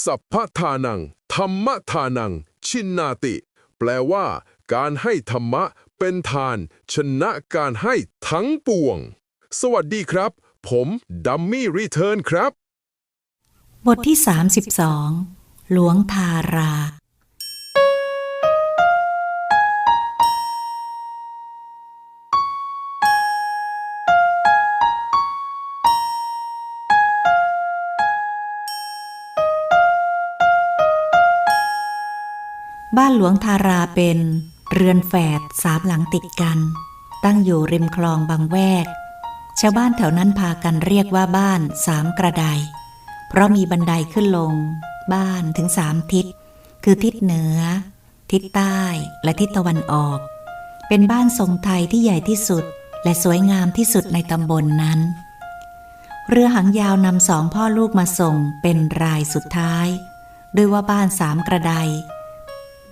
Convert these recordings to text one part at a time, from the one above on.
สัพพทานัง ธรรมทานัง ชินนาติ แปลว่า การให้ธรรมะเป็นทาน ชนะการให้ทั้งปวง สวัสดีครับ ผมดัมมี่รีเทิร์นครับ บทที่ 32 หลวงทารา บ้านหลวงทาราเป็นเรือนแฝดสามหลังติดกัน ตั้งอยู่ริมคลองบางแวก ชาวบ้านแถวนั้นพากันเรียกว่าบ้านสามกระได เพราะมีบันไดขึ้นลง บ้านถึงสามทิศ คือทิศเหนือ ทิศใต้และทิศตะวันออก เป็นบ้านทรงไทยที่ใหญ่ที่สุดและสวยงามที่สุดในตำบลนนั้น เรือหางยาวนำสองพ่อลูกมาส่งเป็นรายสุดท้าย ด้วยว่าบ้านสามกระได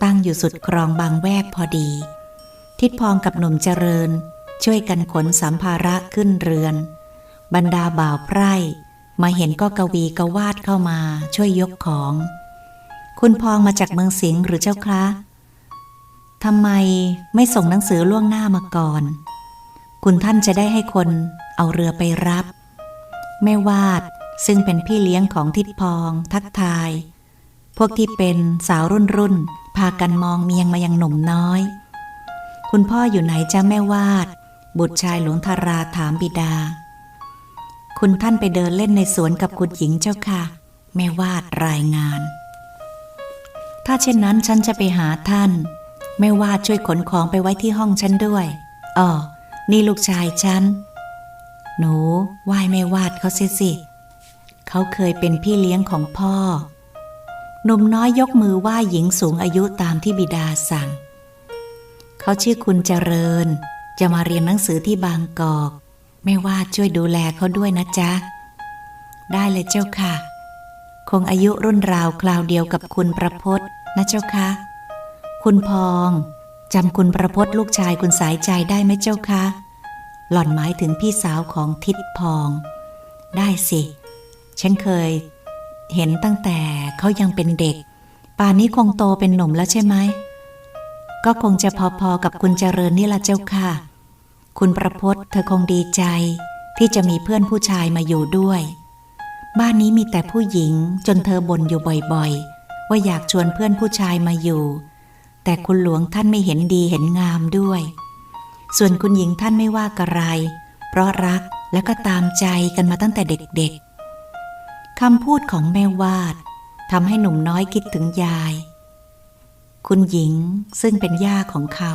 ตั้งอยู่สุดคลองบางแวกพอดี ทิดพองกับหนุ่มเจริญ ช่วยกันขนสัมภาระขึ้นเรือน บรรดาบ่าวไพร่ มาเห็นก็กวีกวาดเข้ามาช่วยยกของ คุณพองมาจากเมืองสิงห์หรือเจ้าคะทำไมไม่ส่งหนังสือล่วงหน้ามาก่อน คุณท่านจะได้ให้คนเอาเรือไปรับ แม่วาดซึ่งเป็นพี่เลี้ยงของทิดพอง ทักทาย พวกที่เป็นสาวรุ่นรุ่นพากันมองเมียงมายังหนุ่มน้อย คุณพ่ออยู่ไหนจ้าแม่วาด บุตรชายหลวงทาราถามบิดา คุณท่านไปเดินเล่นในสวนกับคุณหญิงเจ้าค่ะ แม่วาดรายงาน ถ้าเช่นนั้นฉันจะไปหาท่าน แม่วาดช่วยขนของไปไว้ที่ห้องฉันด้วยอ๋อนี่ลูกชายฉัน หนูไหว้แม่วาดเขาเสียสิ เขาเคยเป็นพี่เลี้ยงของพ่อ หนุ่มน้อยยกมือไหว้หญิงสูงอายุตามที่บิดาสั่ง เขาชื่อคุณเจริญ จะมาเรียนหนังสือที่บางกอก ไม่ว่าช่วยดูแลเขาด้วยนะจ๊ะ ได้เลยเจ้าค่ะ คงอายุรุ่นราวคราวเดียวกับคุณประพศนะเจ้าค่ะ คุณพองจำคุณประพศลูกชายคุณสายใจได้ไหมเจ้าค่ะหล่อนหมายถึงพี่สาวของทิดพอง ได้สิ ฉันเคย เห็นตั้งแต่เขายังเป็นเด็ก ป่านนี้คงโตเป็นหนุ่มแล้วใช่ไหม ก็คงจะพอๆกับคุณเจริญนี่ละเจ้าค่ะ คุณประพศเธอคงดีใจ ที่จะมีเพื่อนผู้ชายมาอยู่ด้วย บ้านนี้มีแต่ผู้หญิงจนเธอบ่นอยู่บ่อยๆ ว่าอยากชวนเพื่อนผู้ชายมาอยู่ แต่คุณหลวงท่านไม่เห็นดีเห็นงามด้วย ส่วนคุณหญิงท่านไม่ว่ากระไร เพราะรักและก็ตามใจกันมาตั้งแต่เด็กๆ คำพูดของแม่วาดทำให้หนุ่มน้อยคิดถึงยาย คุณหญิงซึ่งเป็นย่าของเขา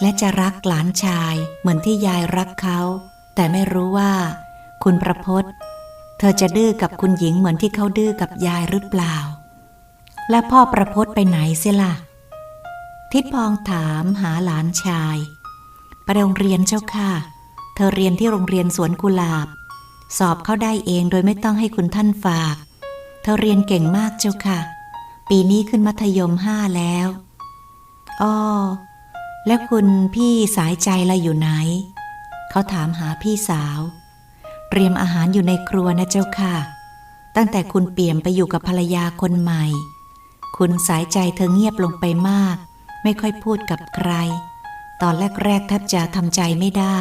และจะรักหลานชายเหมือนที่ยายรักเขา แต่ไม่รู้ว่า คุณประพศเธอจะดื้อกับคุณหญิงเหมือนที่เขาดื้อกับยายหรือเปล่า และพ่อประพศไปไหนเสียล่ะ ทิดพองถามหาหลานชาย ไปโรงเรียนเจ้าค่ะ เธอเรียนที่โรงเรียนสวนกุหลาบ สอบเข้าได้เองโดยไม่ต้องให้คุณท่านฝาก เธอเรียนเก่งมากเจ้าค่ะ ปีนี้ขึ้นมัธยมห้าแล้วอ้อแล้วคุณพี่สายใจละอยู่ไหน เขาถามหาพี่สาว เตรียมอาหารอยู่ในครัวนะเจ้าค่ะ ตั้งแต่คุณเปี่ยมไปอยู่กับภรรยาคนใหม่ คุณสายใจเธอเงียบลงไปมาก ไม่ค่อยพูดกับใคร ตอนแรกๆแทบจะทำใจไม่ได้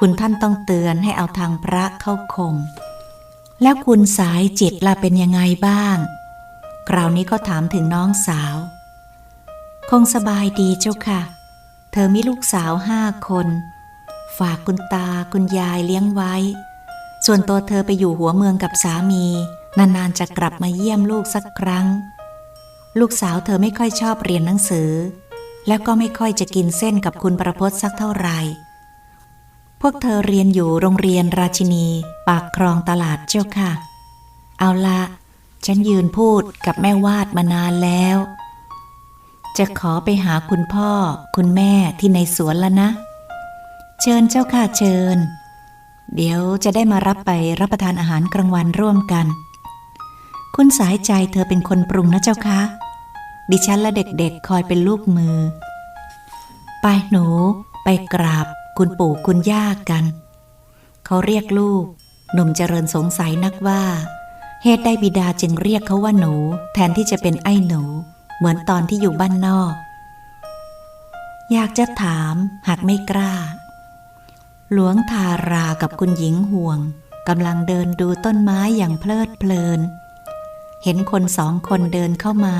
คุณท่านต้องเตือนให้เอาทางพระเข้าคงแล้วคุณสายจิตล่ะเป็นยังไงบ้าง คราวนี้ก็ถามถึงน้องสาว คงสบายดีเจ้าค่ะ เธอมีลูกสาวห้าคน ฝากคุณตาคุณยายเลี้ยงไว้ ส่วนตัวเธอไปอยู่หัวเมืองกับสามี นานๆจะกลับมาเยี่ยมลูกสักครั้ง ลูกสาวเธอไม่ค่อยชอบเรียนหนังสือ แล้วก็ไม่ค่อยจะกินเส้นกับคุณประพศสักเท่าไหร่ พวกเธอเรียนอยู่โรงเรียนราชินี ปากคลองตลาดเจ้าค่ะ เอาละฉันยืนพูดกับแม่วาดมานานแล้ว จะขอไปหาคุณพ่อ คุณแม่ที่ในสวนแล้วนะ เชิญเจ้าค่ะเชิญ เดี๋ยวจะได้มารับไปรับประทานอาหารกลางวันร่วมกัน คุณสายใจเธอเป็นคนปรุงนะเจ้าคะดิฉันและเด็กๆคอยเป็นลูกมือ ไปหนูไปกราบ คุณปู่คุณย่ากัน เขาเรียกลูก หนุ่มเจริญสงสัยนักว่า เหตุใดบิดาจึงเรียกเขาว่าหนู แทนที่จะเป็นไอ้หนู เหมือนตอนที่อยู่บ้านนอก อยากจะถามหากไม่กล้า หลวงทารากับคุณหญิงห่วงกำลังเดินดูต้นไม้อย่างเพลิดเพลิน เห็นคนสองคนเดินเข้ามา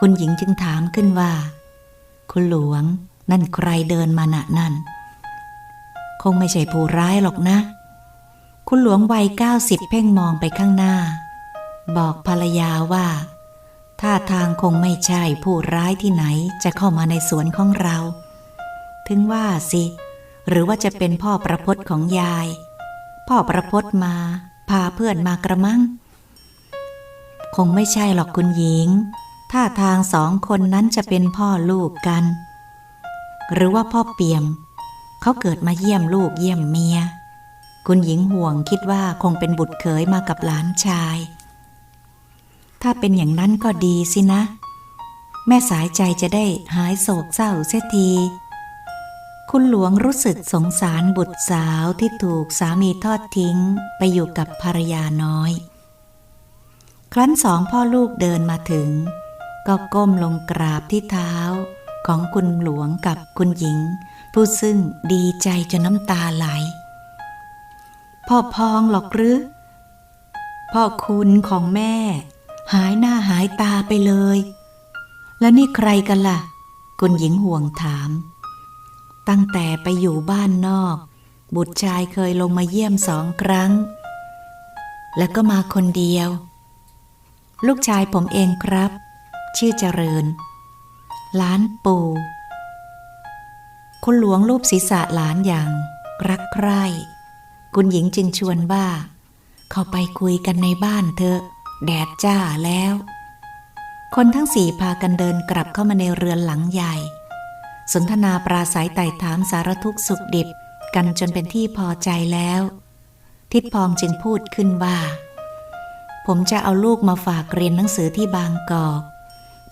คุณหญิงจึงถามขึ้นว่า คุณหลวงนั่นใครเดินมาณะนั่น คงไม่ใช่ผู้ร้ายหรอกนะ คุณหลวงวัยเก้าสิบเพ่งมองไปข้างหน้า บอกภรรยาว่าท่าทางคงไม่ใช่ผู้ร้ายที่ไหนจะเข้ามาในสวนของเรา ถึงว่าสิ หรือว่าจะเป็นพ่อประพจน์ของยาย พ่อประพจน์มา พาเพื่อนมากระมัง คงไม่ใช่หรอกคุณหญิงท่าทางสองคนนั้นจะเป็นพ่อลูกกัน หรือว่าพ่อเปี่ยม เขาเกิดมาเยี่ยมลูกเยี่ยมเมีย คุณหญิงห่วงคิดว่าคงเป็นบุตรเขยมากับหลานชาย ถ้าเป็นอย่างนั้นก็ดีสินะ แม่สายใจจะได้หายโศกเศร้าเสียทีคุณหลวงรู้สึกสงสารบุตรสาวที่ถูกสามีทอดทิ้งไปอยู่กับภรรยาน้อย ครั้นสองพ่อลูกเดินมาถึง ก็ก้มลงกราบที่เท้าของคุณหลวงกับคุณหญิง ผู้ซึ่งดีใจจนน้ำตาไหล พ่อพองหรอกหรือ พ่อคุณของแม่ หายหน้าหายตาไปเลย แล้วนี่ใครกันล่ะ คุณหญิงห่วงถาม ตั้งแต่ไปอยู่บ้านนอก บุตรชายเคยลงมาเยี่ยมสองครั้ง แล้วก็มาคนเดียว ลูกชายผมเองครับ ชื่อเจริญหลานปู คุณหลวงรูปศีรษะหลานอย่างรักใคร่ คุณหญิงจึงชวนว่า เข้าไปคุยกันในบ้านเถอะ แดดจ้าแล้ว คนทั้งสี่พากันเดินกลับเข้ามาในเรือนหลังใหญ่ สนทนาปราศัยไต่ถามสารทุกสุขดิบกันจนเป็นที่พอใจแล้ว ทิดพองจึงพูดขึ้นว่า ผมจะเอาลูกมาฝากเรียนหนังสือที่บางกอก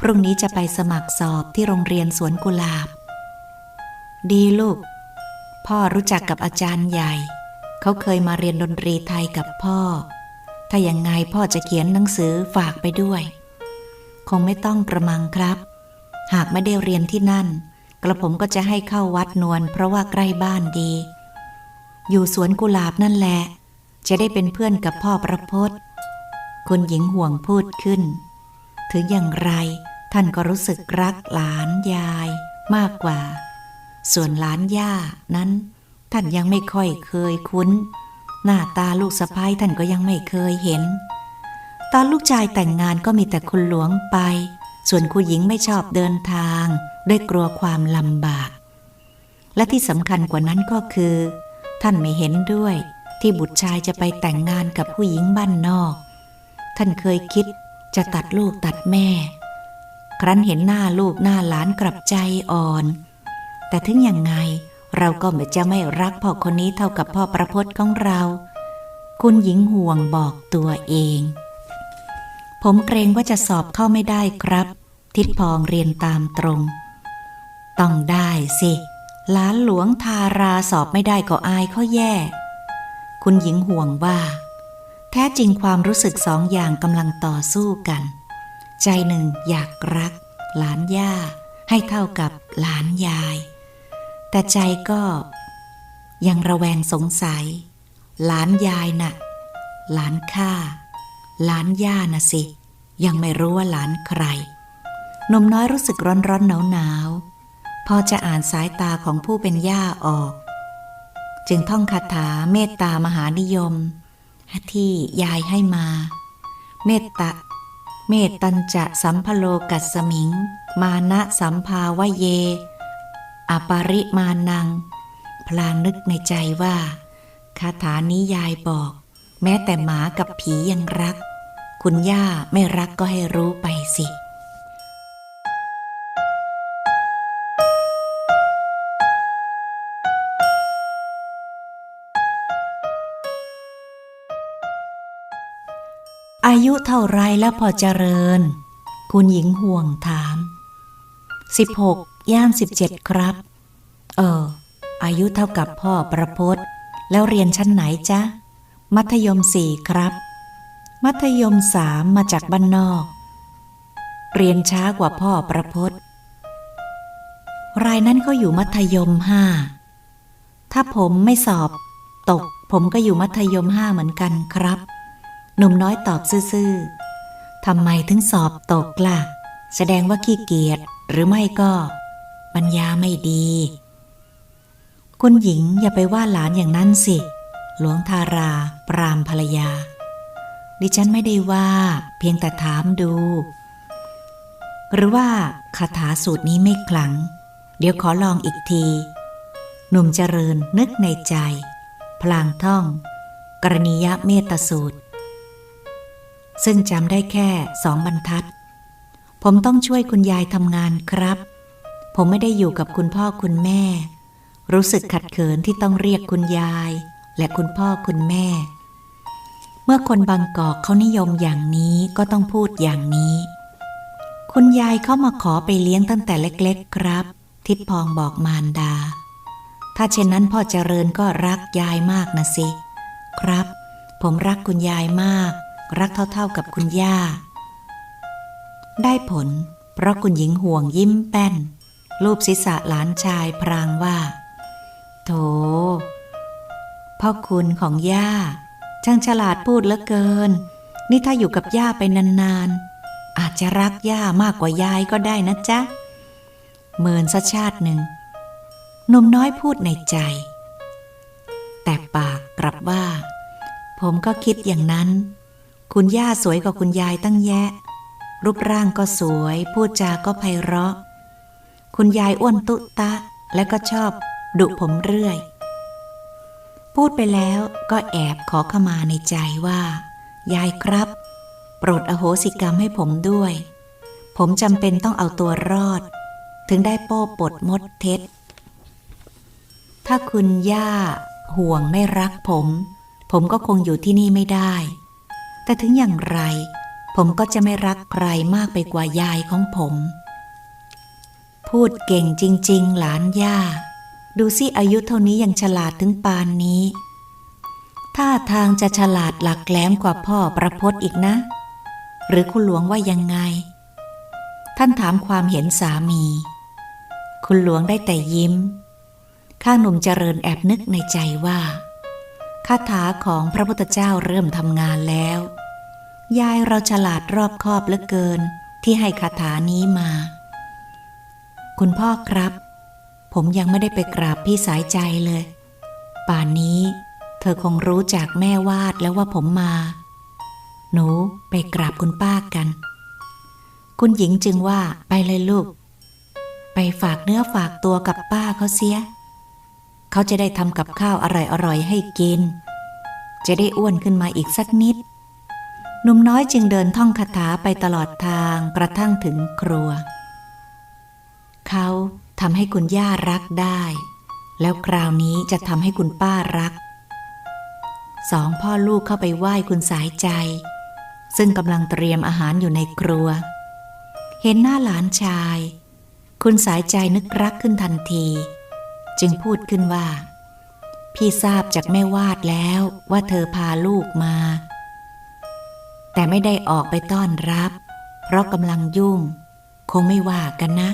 พรุ่งนี้จะไปสมัครสอบที่โรงเรียนสวนกุหลาบ ดีลูก พ่อรู้จักกับอาจารย์ใหญ่ เขาเคยมาเรียนดนตรีไทยกับพ่อ ถ้าอย่างไงพ่อจะเขียนหนังสือฝากไปด้วย คงไม่ต้องกระมังครับ หากไม่ได้เรียนที่นั่น กระผมก็จะให้เข้าวัดนวลเพราะว่าใกล้บ้านดี อยู่สวนกุหลาบนั่นแหละ จะได้เป็นเพื่อนกับพ่อประพศคุณหญิงห่วงพูดขึ้น ถึงอย่างไรท่านก็รู้สึกรักหลานยายมากกว่า ส่วนหลานย่านั้น ท่านยังไม่ค่อยเคยคุ้น หน้าตาลูกสะพ้ายท่านก็ยังไม่เคยเห็น ตอนลูกชายแต่งงานก็มีแต่คุณหลวงไป ส่วนคุณหญิงไม่ชอบเดินทางด้วยกลัวความลำบาก และที่สำคัญกว่านั้นก็คือ ท่านไม่เห็นด้วย ที่บุตรชายจะไปแต่งงานกับผู้หญิงบ้านนอก ท่านเคยคิดจะตัดลูกตัดแม่ ครั้นเห็นหน้าลูกหน้าหลานกลับใจอ่อน แต่ถึงยังไง เราก็ไม่จะไม่รักพ่อคนนี้เท่ากับพ่อประพจน์ของเรา คุณหญิงห่วงบอกตัวเอง ผมเกรงว่าจะสอบเข้าไม่ได้ครับ ทิดพองเรียนตามตรง ต้องได้สิหลานหลวงทาราสอบไม่ได้ก็อายเขาแย่ คุณหญิงห่วงว่า แท้จริงความรู้สึกสองอย่างกำลังต่อสู้กัน ใจหนึ่งอยากรัก หลานย่าให้เท่ากับหลานยาย แต่ใจก็ ยังระแวงสงสัย หลานยายน่ะ หลานข้าหลานย่าน่ะสิ ยังไม่รู้ว่าหลานใครนมน้อยรู้สึกร้อนร้อนหนาวหนาวพอจะอ่านสายตาของผู้เป็นย่าออก จึงท่องคาถาเมตตามหานิยม ที่ยายให้มา เมตตาเมตตัญจะสัมพโลกัสสมิง มานะสัมภาวะเย อปาริมานัง พลางนึกในใจว่า คาถานี้ยายบอก แม้แต่หมากับผียังรัก คุณย่าไม่รักก็ให้รู้ไปสิอายุเท่าไรแล้วพอเจริญ คุณหญิงห่วงถาม สิบหกย่างสิบเจ็ดครับ เออ อายุเท่ากับพ่อประพศแล้วเรียนชั้นไหนจ๊ะ มัธยมสี่ครับ มัธยมสามมาจากบ้านนอก เรียนช้ากว่าพ่อประพศรายนั้นก็อยู่มัธยมห้า ถ้าผมไม่สอบตก ผมก็อยู่มัธยมห้าเหมือนกันครับ หนุ่มน้อยตอบซื่อๆทำไมถึงสอบตกล่ะ แสดงว่าขี้เกียจ หรือไม่ก็ ปัญญาไม่ดี คุณหญิงอย่าไปว่าหลานอย่างนั้นสิ หลวงทาราปรามภรรยา ดิฉันไม่ได้ว่า เพียงแต่ถามดู หรือว่าคาถาสูตรนี้ไม่ขลัง เดี๋ยวขอลองอีกที หนุ่มเจริญนึกในใจ พลางท่อง กรณียเมตสูตร ซึ่งจำได้แค่สองบรรทัด ผมต้องช่วยคุณยายทำงานครับ ผมไม่ได้อยู่กับคุณพ่อคุณแม่ รู้สึกขัดเขินที่ต้องเรียกคุณยาย และคุณพ่อคุณแม่ เมื่อคนบางกอกเขานิยมอย่างนี้ก็ต้องพูดอย่างนี้ คุณยายเข้ามาขอไปเลี้ยงตั้งแต่เล็ก ๆ ครับ ทิดพองบอกมารดา ถ้าเช่นนั้นพ่อเจริญก็รักยายมากนะสิ ครับ ผมรักคุณยายมาก รักเท่าๆกับคุณย่า ได้ผล เพราะคุณหญิงห่วงยิ้มแป้น รูปศีรษะหลานชายพรางว่า โถพ่อคุณของย่า ช่างฉลาดพูดเหลือเกิน นี่ถ้าอยู่กับย่าไปนานๆ อาจจะรักย่ามากกว่ายายก็ได้นะจ๊ะ เมินสัชาติหนึ่งหนุ่มน้อยพูดในใจ แต่ปากกลับว่า ผมก็คิดอย่างนั้น คุณย่าสวยกว่าคุณยายตั้งแยะ รูปร่างก็สวย พูดจาก็ไพเราะ คุณยายอ้วนตุตะ และก็ชอบดุผมเรื่อย พูดไปแล้วก็แอบขอขมาในใจว่า ยายครับ โปรดอโหสิกรรมให้ผมด้วย ผมจำเป็นต้องเอาตัวรอด ถึงได้โป้ปดมดเท็จ ถ้าคุณย่าห่วงไม่รักผม ผมก็คงอยู่ที่นี่ไม่ได้ แต่ถึงอย่างไร ผมก็จะไม่รักใครมากไปกว่ายายของผม พูดเก่งจริง ๆ หลานย่า ดูสิอายุเท่านี้ยังฉลาดถึงปานนี้ท่าทางจะฉลาดหลักแหลมกว่าพ่อประพศอีกนะ หรือคุณหลวงว่ายังไง ท่านถามความเห็นสามี คุณหลวงได้แต่ยิ้ม ข้างหนุ่มเจริญแอบนึกในใจว่าคาถาของพระพุทธเจ้าเริ่มทำงานแล้ว ยายเราฉลาดรอบคอบเหลือเกินที่ให้คาถานี้มา คุณพ่อครับ ผมยังไม่ได้ไปกราบพี่สายใจเลย ป่านนี้ เธอคงรู้จากแม่วาดแล้วว่าผมมา หนูไปกราบคุณป้ากัน คุณหญิงจึงว่าไปเลยลูก ไปฝากเนื้อฝากตัวกับป้าเขาเสีย เขาจะได้ทำกับข้าวอร่อยๆให้กิน จะได้อ้วนขึ้นมาอีกสักนิด หนุ่มน้อยจึงเดินท่องคาถาไปตลอดทางกระทั่งถึงครัว เขาทำให้คุณย่ารักได้ แล้วคราวนี้จะทำให้คุณป้ารัก สองพ่อลูกเข้าไปไหว้คุณสายใจ ซึ่งกำลังเตรียมอาหารอยู่ในครัว เห็นหน้าหลานชาย คุณสายใจนึกรักขึ้นทันที จึงพูดขึ้นว่า พี่ทราบจากแม่วาดแล้วว่าเธอพาลูกมา แต่ไม่ได้ออกไปต้อนรับ เพราะกำลังยุ่ง คงไม่ว่ากันนะ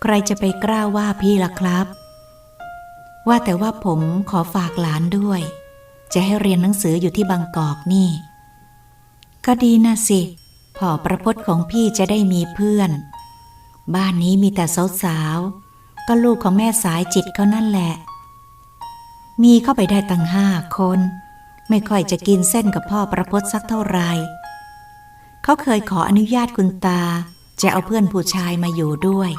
ใครจะไปกล้าว่าพี่ล่ะครับ ว่าแต่ว่าผมขอฝากหลานด้วย จะให้เรียนหนังสืออยู่ที่บางกอกนี่ ก็ดีนะสิพ่อประพจน์ของพี่จะได้มีเพื่อน บ้านนี้มีแต่สาวๆ ก็ลูกของแม่สายจิตเขานั่นแหละ มีเข้าไปได้ตั้งห้าคน ไม่ค่อยจะกินเส้นกับพ่อประพจน์สักเท่าไหร่เขาเคยขออนุญาตคุณตาจะเอาเพื่อนผู้ชายมาอยู่ด้วย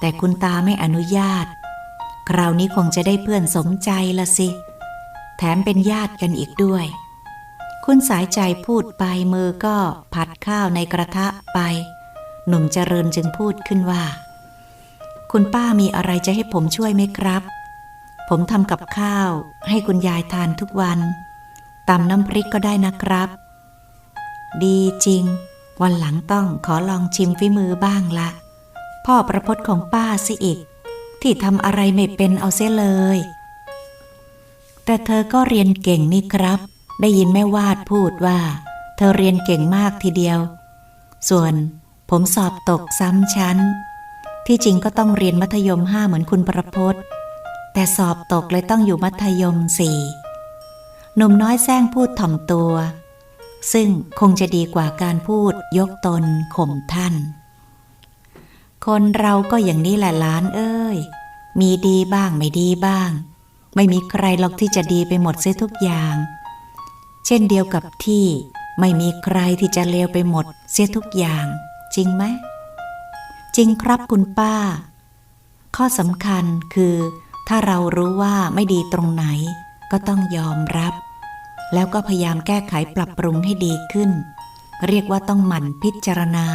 แต่คุณตาไม่อนุญาต คราวนี้คงจะได้เพื่อนสมใจละสิ แถมเป็นญาติกันอีกด้วย คุณสายใจพูดไปมือก็ผัดข้าวในกระทะไป หนุ่มเจริญจึงพูดขึ้นว่า คุณป้ามีอะไรจะให้ผมช่วยไหมครับ ผมทำกับข้าวให้คุณยายทานทุกวัน ตำน้ำพริกก็ได้นะครับ ดีจริง วันหลังต้องขอลองชิมฝีมือบ้างละ พ่อประพจน์ของป้าสิอีก ที่ทำอะไรไม่เป็นเอาเสียเลย แต่เธอก็เรียนเก่งนี่ครับ ได้ยินแม่วาดพูดว่า เธอเรียนเก่งมากทีเดียว ส่วนผมสอบตกซ้ำชั้น ที่จริงก็ต้องเรียนมัธยมห้าเหมือนคุณประพจน์แต่สอบตกเลยต้องอยู่มัธยมสี่ หนุ่มน้อยแซงพูดถ่อมตัว ซึ่งคงจะดีกว่าการพูดยกตนข่มท่าน คนเราก็อย่างนี้แหละล้านเอ้ย มีดีบ้างไม่ดีบ้าง ไม่มีใครหรอกที่จะดีไปหมดเสียทุกอย่าง เช่นเดียวกับที่ไม่มีใครที่จะเลวไปหมดเสียทุกอย่าง จริงไหมจริงครับคุณป้า ข้อสำคัญคือ ถ้าเรารู้ว่าไม่ดีตรงไหน ก็ต้องยอมรับ แล้วก็พยายามแก้ไขปรับปรุงให้ดีขึ้น เรียกว่าต้องหมั่นพิจารณา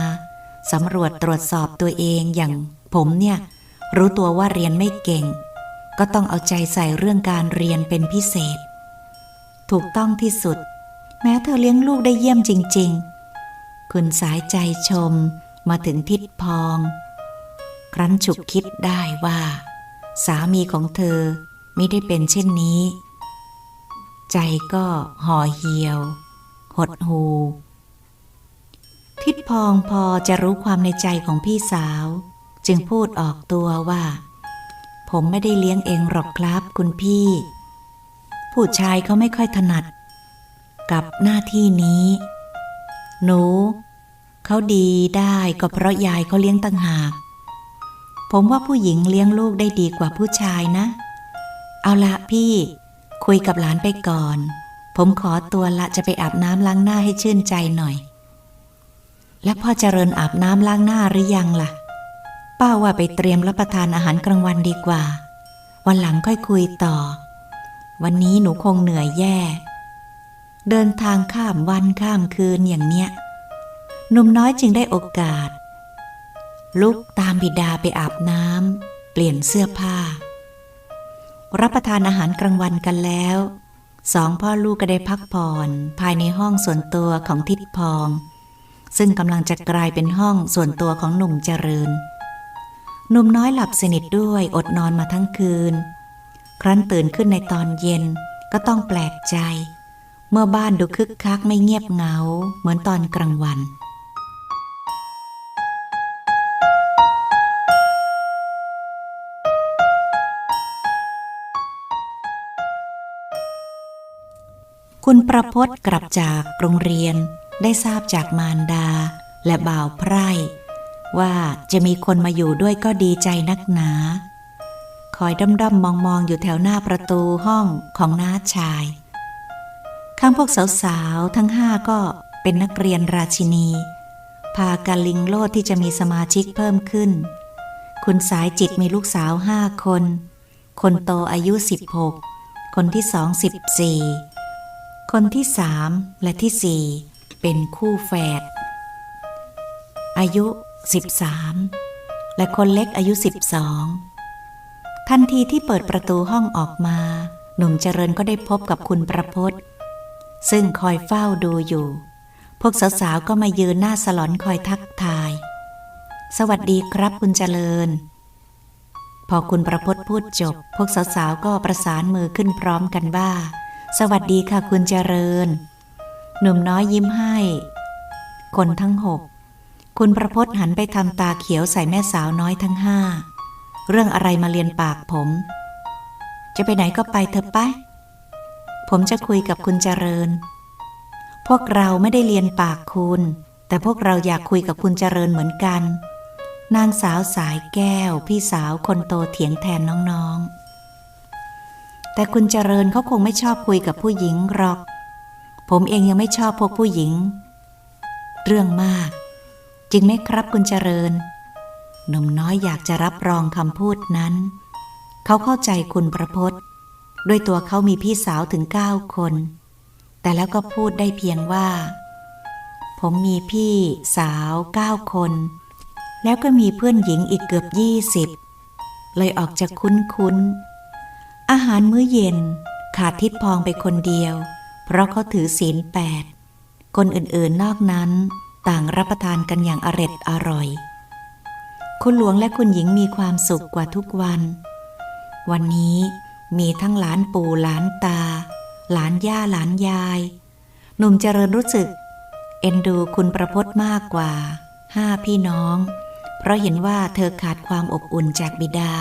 สำรวจตรวจสอบตัวเองอย่างผมเนี่ย รู้ตัวว่าเรียนไม่เก่ง ก็ต้องเอาใจใส่เรื่องการเรียนเป็นพิเศษ ถูกต้องที่สุด แม้เธอเลี้ยงลูกได้เยี่ยมจริง ๆ คุณสายใจชมมาถึงทิดพอง ครั้นฉุกคิดได้ว่า สามีของเธอไม่ได้เป็นเช่นนี้ ใจก็ห่อเหี่ยว หดหู ทิดพองพอจะรู้ความในใจของพี่สาว จึงพูดออกตัวว่า ผมไม่ได้เลี้ยงเองหรอกครับคุณพี่ ผู้ชายเขาไม่ค่อยถนัด กับหน้าที่นี้ หนูเขาดีได้ก็เพราะยายเขาเลี้ยงตั้งหาก ผมว่าผู้หญิงเลี้ยงลูกได้ดีกว่าผู้ชายนะ เอาละพี่ คุยกับหลานไปก่อน ผมขอตัวละจะไปอาบน้ำล้างหน้าให้ชื่นใจหน่อย และพ่อเจริญอาบน้ำล้างหน้าหรือยังล่ะ ป้าว่าไปเตรียมรับประทานอาหารกลางวันดีกว่า วันหลังค่อยคุยต่อ วันนี้หนูคงเหนื่อยแย่ เดินทางข้ามวันข้ามคืนอย่างเนี้ยหนุ่มน้อยจึงได้โอกาส ลุกตามบิดาไปอาบน้ำเปลี่ยนเสื้อผ้า รับประทานอาหารกลางวันกันแล้ว สองพ่อลูกก็ได้พักผ่อน ภายในห้องส่วนตัวของทิดพอง ซึ่งกำลังจะกลายเป็นห้องส่วนตัวของหนุ่มเจริญหนุ่มน้อยหลับสนิทด้วยอดนอนมาทั้งคืน ครั้นตื่นขึ้นในตอนเย็นก็ต้องแปลกใจ เมื่อบ้านดูคึกคักไม่เงียบเหงาเหมือนตอนกลางวัน คุณประพศกลับจากโรงเรียนได้ทราบจากมารดาและบ่าวไพร่ ว่าจะมีคนมาอยู่ด้วยก็ดีใจนักหนา คอยด้อมๆมองๆอยู่แถวหน้าประตูห้องของน้าชายข้างพวกสาวๆทั้งห้าก็เป็นนักเรียนราชินี พากันลิงโลดที่จะมีสมาชิกเพิ่มขึ้น คุณสายจิตมีลูกสาวห้าคน คนโตอายุ 16 คนที่สองสิบสี่ คนที่สามและที่สี่เป็นคู่แฝดอายุ 13 และคนเล็กอายุ 12 ทันทีที่เปิดประตูห้องออกมา หนุ่มเจริญก็ได้พบกับคุณประพศซึ่งคอยเฝ้าดูอยู่ พวกสาวๆก็มายืนหน้าสลอนคอยทักทาย สวัสดีครับคุณเจริญ พอคุณประพศพูดจบ พวกสาวๆก็ประสานมือขึ้นพร้อมกันว่า สวัสดีค่ะคุณเจริญ หนุ่มน้อยยิ้มให้ คนทั้งหก คุณประพศหันไปทำตาเขียวใส่แม่สาวน้อยทั้งห้า เรื่องอะไรมาเรียนปากผม จะไปไหนก็ไปเถอะไป ผมจะคุยกับคุณเจริญ พวกเราไม่ได้เรียนปากคุณ แต่พวกเราอยากคุยกับคุณเจริญเหมือนกัน นางสาวสายแก้ว พี่สาวคนโตเถียงแทนน้องๆ แต่คุณเจริญเขาคงไม่ชอบคุยกับผู้หญิงหรอก ผมเองยังไม่ชอบพวกผู้หญิง เรื่องมาก จริงไหมครับคุณเจริญ หนุ่มน้อยอยากจะรับรองคำพูดนั้น เขาเข้าใจคุณประพศด้วยตัวเขามีพี่สาวถึงเก้าคน แต่แล้วก็พูดได้เพียงว่า ผมมีพี่สาวเก้าคน แล้วก็มีเพื่อนหญิงอีกเกือบยี่สิบเลยออกจะคุ้นๆ อาหารมื้อเย็นขาดทิดพองไปคนเดียว เพราะเขาถือศีลแปด คนอื่นๆนอกนั้นต่างรับประทานกันอย่างอร็ดอร่อย คุณหลวงและคุณหญิงมีความสุขกว่าทุกวัน วันนี้มีทั้งหลานปู่หลานตา หลานย่าหลานยาย หนุ่มเจริญรู้สึก เอ็นดูคุณประพจน์มากกว่าห้าพี่น้อง เพราะเห็นว่าเธอขาดความอบอุ่นจากบิดา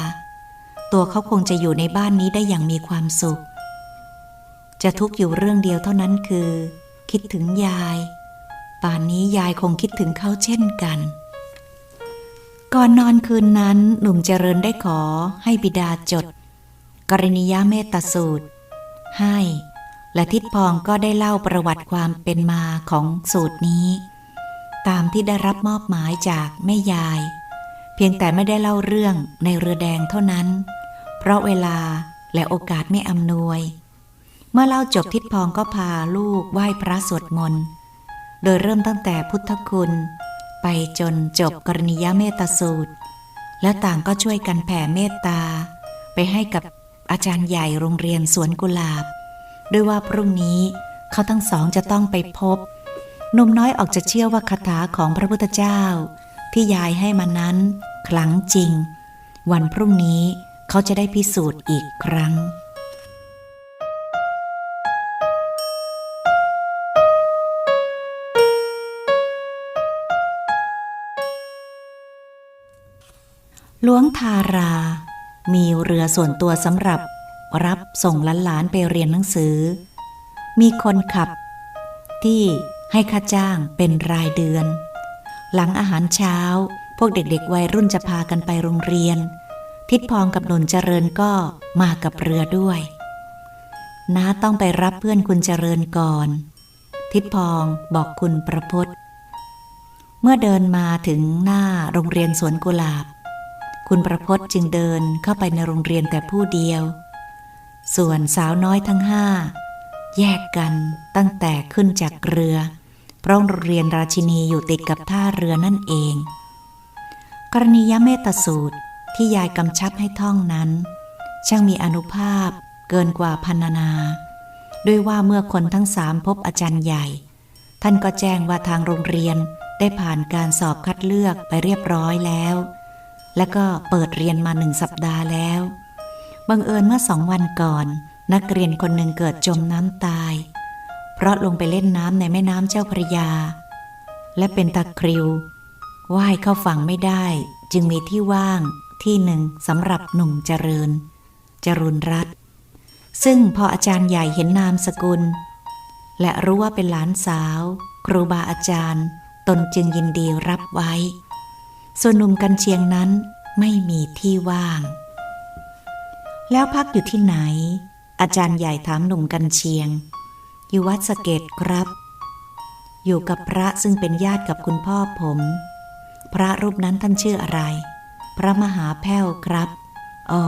ตัวเขาคงจะอยู่ในบ้านนี้ได้อย่างมีความสุข จะทุกข์อยู่เรื่องเดียวเท่านั้นคือ คิดถึงยาย ป่านนี้ยายคงคิดถึงเขาเช่นกัน ก่อนนอนคืนนั้นหนุ่มเจริญได้ขอให้บิดาจด กรณียเมตตาสูตร ให้ และทิดพองก็ได้เล่าประวัติความเป็นมาของสูตรนี้ ตามที่ได้รับมอบหมายจากแม่ยายเพียงแต่ไม่ได้เล่าเรื่องในเรือแดงเท่านั้น เพราะเวลาและโอกาสไม่อำนวย เมื่อเล่าจบทิดพองก็พาลูกไหว้พระสวดมนต์ โดยเริ่มตั้งแต่พุทธคุณ ไปจนจบกรณียเมตสูตร และต่างก็ช่วยกันแผ่เมตตา ไปให้กับอาจารย์ใหญ่โรงเรียนสวนกุหลาบ ด้วยว่าพรุ่งนี้เขาทั้งสองจะต้องไปพบหนุ่มน้อยออกจะเชื่อว่าคาถาของพระพุทธเจ้า ที่ยายให้มานั้น คลังจริง วันพรุ่งนี้ เขาจะได้พิสูจน์อีกครั้ง หลวงทารา มีเรือส่วนตัวสำหรับรับส่งหลานๆไปเรียนหนังสือ มีคนขับ ที่ให้ค่าจ้างเป็นรายเดือน หลังอาหารเช้า พวกเด็กๆวัยรุ่นจะพากันไปโรงเรียน ทิดพองกับหนุนเจริญก็มากับเรือด้วยน้าต้องไปรับเพื่อนคุณเจริญก่อน ทิดพองบอกคุณประพศเมื่อเดินมาถึงหน้าโรงเรียนสวนกุหลาบ คุณประพศจึงเดินเข้าไปในโรงเรียนแต่ผู้เดียว ส่วนสาวน้อยทั้งห้าแยกกันตั้งแต่ขึ้นจากเรือ เพราะโรงเรียนราชินีอยู่ติดกับท่าเรือนั่นเอง กรณียเมตสูตร ที่ยายกำชับให้ท่องนั้น ช่างมีอนุภาพเกินกว่าพันนา ด้วยว่าเมื่อคนทั้งสามพบอาจารย์ใหญ่ ท่านก็แจ้งว่าทางโรงเรียนได้ผ่านการสอบคัดเลือกไปเรียบร้อยแล้ว และก็เปิดเรียนมาหนึ่งสัปดาห์แล้ว บังเอิญเมื่อสองวันก่อน นักเรียนคนหนึ่งเกิดจมน้ำตาย เพราะลงไปเล่นน้ำในแม่น้ำเจ้าพระยา และเป็นตะคริวว่ายเข้าฝั่งไม่ได้ จึงมีที่ว่าง ที่หนึ่งสำหรับหนุ่มเจริญ จรุนรัตซึ่งพออาจารย์ใหญ่เห็นนามสกุล และรู้ว่าเป็นหลานสาว ครูบาอาจารย์ ตนจึงยินดีรับไว้ ส่วนหนุ่มกันเชียงนั้นไม่มีที่ว่าง แล้วพักอยู่ที่ไหน อาจารย์ใหญ่ถามหนุ่มกันเชียง อยู่วัดสะเกตครับ อยู่กับพระซึ่งเป็นญาติกับคุณพ่อผม พระรูปนั้นท่านชื่ออะไร พระมหาแพ้วครับ อ๋อ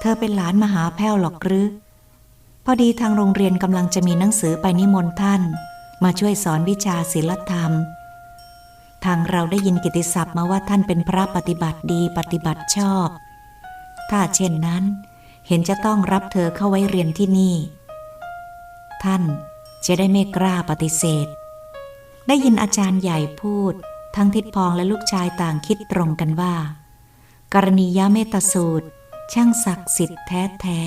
เธอเป็นหลานมหาแพ้วหรอกหรือ พอดีทางโรงเรียนกำลังจะมีหนังสือไปนิมนต์ท่าน มาช่วยสอนวิชาศิลธรรม ทางเราได้ยินกิติศัพท์มาว่าท่านเป็นพระปฏิบัติดีปฏิบัติชอบ ถ้าเช่นนั้น เห็นจะต้องรับเธอเข้าไว้เรียนที่นี่ ท่านจะได้ไม่กล้าปฏิเสธ ได้ยินอาจารย์ใหญ่พูด ทั้งทิดพองและลูกชายต่างคิดตรงกันว่า กรณียเมตสูตร ช่างศักดิ์สิทธิ์แท้